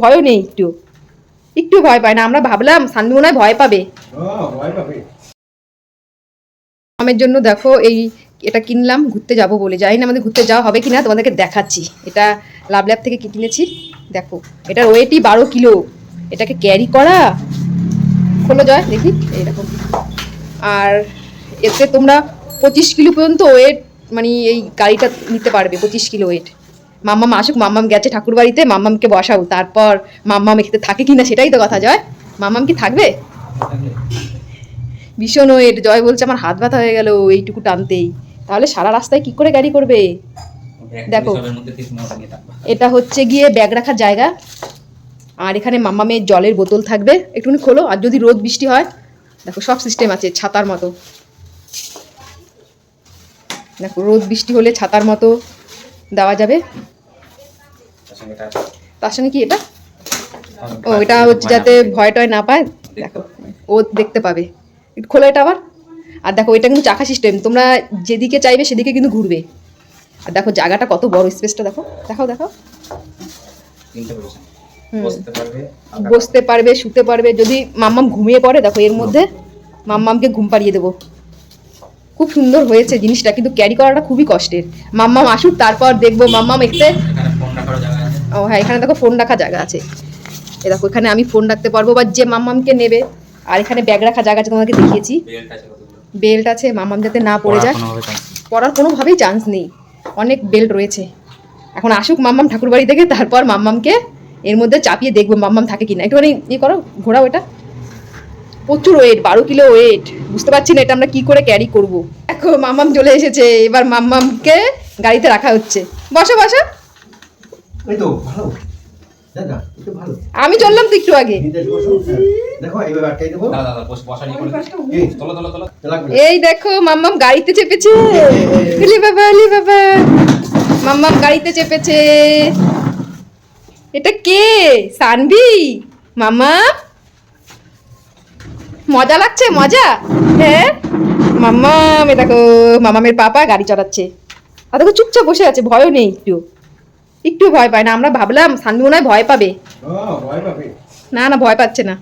ভয়ও নেই একটু। একটু ভয় পায় না আমরা ভাবলাম সানভি মনে হয় ভয় পাবে। ভয় পাবে। আমের জন্য দেখো এই এটা কিনলাম ঘুরতে যাব বলে। জানি না আমাদের ঘুরতে যাওয়া হবে কিনা তোমাদেরকে দেখাচ্ছি। এটা লাভ ল্যাব থেকে কি কিনেছি? দেখো এটার ওয়েটই বারো কিলো। এটাকে ক্যারি করা। খোলো যায় দেখি এইরকম আর এতে তোমরা পঁচিশ কিলো পর্যন্ত ওয়েট মানে এই গাড়িটা নিতে পারবে পঁচিশ কিলো ওয়েট মাম্মাম আসুক, মাম্মাম গেছে ঠাকুর বাড়িতে মাম্মামকে বসাও। তারপর মাম্মাম এখানে থাকে কিনা সেটাই তো কথা, জয়। মাম্মাম কি থাকবে? ভীষণ ওয়েট, জয় বলছে আমার হাত ব্যথা হয়ে গেল, এইটুকু টানতেই। তাহলে সারা রাস্তায় কি করে গাড়ি করবে? দেখো। এটা হচ্ছে গিয়ে ব্যাগ রাখার জায়গা। আর এখানে মাম্মামের জলের বোতল থাকবে। একটুখানি খোলো, আর যদি রোদ বৃষ্টি হয়, দেখো সব সিস্টেম আছে, ছাতার মতো। দেখো, রোদ বৃষ্টি হলে ছাতার মতো। দেওয়া যাবে? তার সঙ্গে কি এটা? ও, এটা হচ্ছে যাতে ভয় টয় না পায়। দেখো, ও দেখতে পাবে। খোলো এটা আবার। আর দেখো, এটা কিন্তু চাকা সিস্টেম তোমরা যেদিকে চাইবে সেদিকে কিন্তু ঘুরবে। আর দেখো, জায়গাটা কত বড় স্পেসটা দেখো। দেখাও। হুম। বসতে পারবে, শুতে পারবে। যদি মাম্মাম ঘুমিয়ে পড়ে, দেখো, এর মধ্যে মাম্মামকে ঘুম পাড়িয়ে দেবো। খুব সুন্দর হয়েছে জিনিসটা কিন্তু ক্যারি করাটা খুবই কষ্টের। মাম্মাম আসুক তারপর দেখব। মাম্মাম একতে ও হ্যাঁ এখানে দেখো ফোন রাখা জায়গা আছে। এ দেখো এখানে আমি ফোন রাখতে পারব বা যে মাম্মামকে নেবে আর এখানে ব্যাগ রাখা জায়গা আছে তোমাকে দেখিয়েছি। বেল্ট আছে মাম্মাম যাতে না পড়ে যায়। পড়ার কোনোভাবেই চান্স নেই। অনেক বেল্ট রয়েছে। এখন আসুক মাম্মাম ঠাকুরবাড়ি থেকে তারপর মাম্মামকে এর মধ্যে চাপিয়ে দেখব মাম্মাম থাকে কিনা। একটুখানি ইয়ে করো ঘোরাও এটা। প্রচুর ওয়েট বারো কিলো ওয়েট বুঝতে পারছি না এটা আমরা কি করে ক্যারি করব। দেখো মামাম চলে এসেছে এবার মাম্মামকে গাড়িতে রাখা হচ্ছে। বসো বসো। এই তো ভালো। দেখা একটু ভালো। আমি চললাম তো একটু আগে। নিতে বসো। দেখো এইভাবে আটকাই দেবো। এই, লাগবে না। এই দেখো মাম্মাম গাড়িতে চেপেছে। বাবা বাবা মাম্মাম গাড়িতে চেপেছে। এটা কে? সানভি? মামা মজা লাগছে মজা? হ্যাঁ? মাম্মা এ দেখো মামামের পাপা গাড়ি চালাচ্ছে আর দেখো চুপচাপ বসে আছে ভয়ও নেই একটু। একটু ভয় পায় না আমরা ভাবলাম সানভি মনে ভয় পাবে। ও, ভয় পাবে। না না ভয় পাচ্ছে না।